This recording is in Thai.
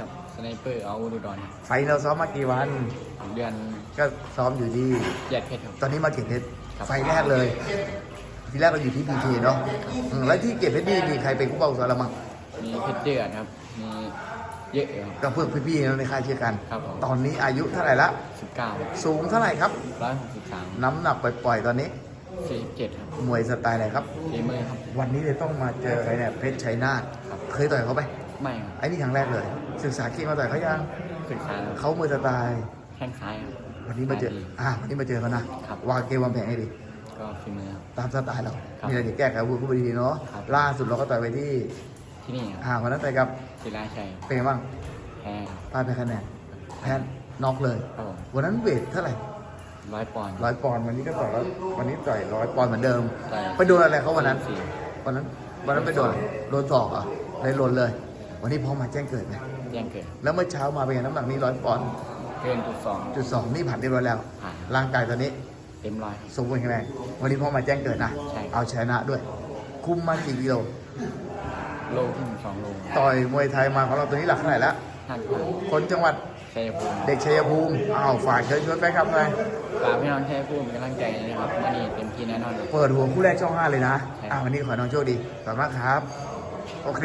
ครับสไนเปอร์เอาดูดอนครับไฟล์เราซ้อมมากี่วัน เดือนก็ซ้อมอยู่ที่ แยกเพชรครับ ตอนนี้มาเก็บเพชรครับ ไฟล์แรกเลย ทีแรกเราอยู่ที่พีเคเนาะอืมแล้วที่เก็บเพชรนี่มีใครเป็นผู้เป้าสอนเรามั้งมีเพชรเดือดครับ มีเยอะอยู่ครับ ก็เพื่อนพี่ๆในค่ายเชียร์กัน ครับผม ตอนนี้อายุเท่าไหร่ละ สิบเก้าสูงเท่าไหร่ครับ ร้อยหกสิบสามน้ำหนักปล่อยๆตอนนี้ สี่เจ็ดครับมวยสไตล์ไหนครับฝีมือครับ วันนี้เลยต้องมาเจอใครเนี่ยเพชรชัยนาทครับ เคยต่อยเขาไหม ไม่ครับไอ้นี่ครั้งแรกเลย ศึกษาเก่งมาต่อยเขายังศึกษาครับเขามวยสไตล์แข้งซ้ายครับ วันนี้มาเจอดีอ่าวันนี้มาเจอเขานะครับ วางเกมวางแผนให้ดีก็ฝีมือครับ ตามสไตล์เราครับมีอะไรจะแก้ไขพูดพูดไปดีๆเนาะครับ ล่าสุดเราก็ต่อยไปที่ที่นี่ครับอ่าวันนั้นต่อยกับศิลาชัยเป็นไงบ้างแพ้ครับพลาดไปคะแนนแพ้น็อกเลย ครับผมวันนั้นเวทเท่าไหร่ร้อยปอนด์ร้อยปอนด์วันนี้ก็ต่อยร้อยวันนี้ต่อยร้อยปอนด์เหมือนเดิมต่อยไปโดนอะไรเขาวันนั้น สี่วันนั้นวันนั้นไปโดนโดนศอกเหรอะเลยหล่นเลย วันนี้พอมาแจ้งเกิดไหมแย่งเกิดแล้วเมื่อเช้ามาเป็นไงน้ำหนักนี้ร้อยปอนด์เกินจุดสองจุดสองนี่ผ่านเรียบร้อยแล้ว ผ่านร่างกายตอนนี้เต็มร้อยครับสมบูรณ์แข็งแรงวันนี้พอมาแจ้งเกิดนะใช่ เอาชนะด้วย คุมมากี่กิโลโลขึ้นสองโลต่อยมวยไทยมาของเราตัวนี้หลักเท่าไหร่แล้วห้าสิบคนจังหวัดชัยภูมิเด็กชัยภูมิอ้าวฝากเชิญชวนไปครับเลยฝากพี่น้องชัยภูมิเป็นกำลังใจนะครับวันนี้เต็มที่แน่นอนครับเปิดหัวคู่แรกช่องห้าเลยนะใช่อ้าววันนี้ขอให้น้องโชคดีขอบคุณมากครับโอเค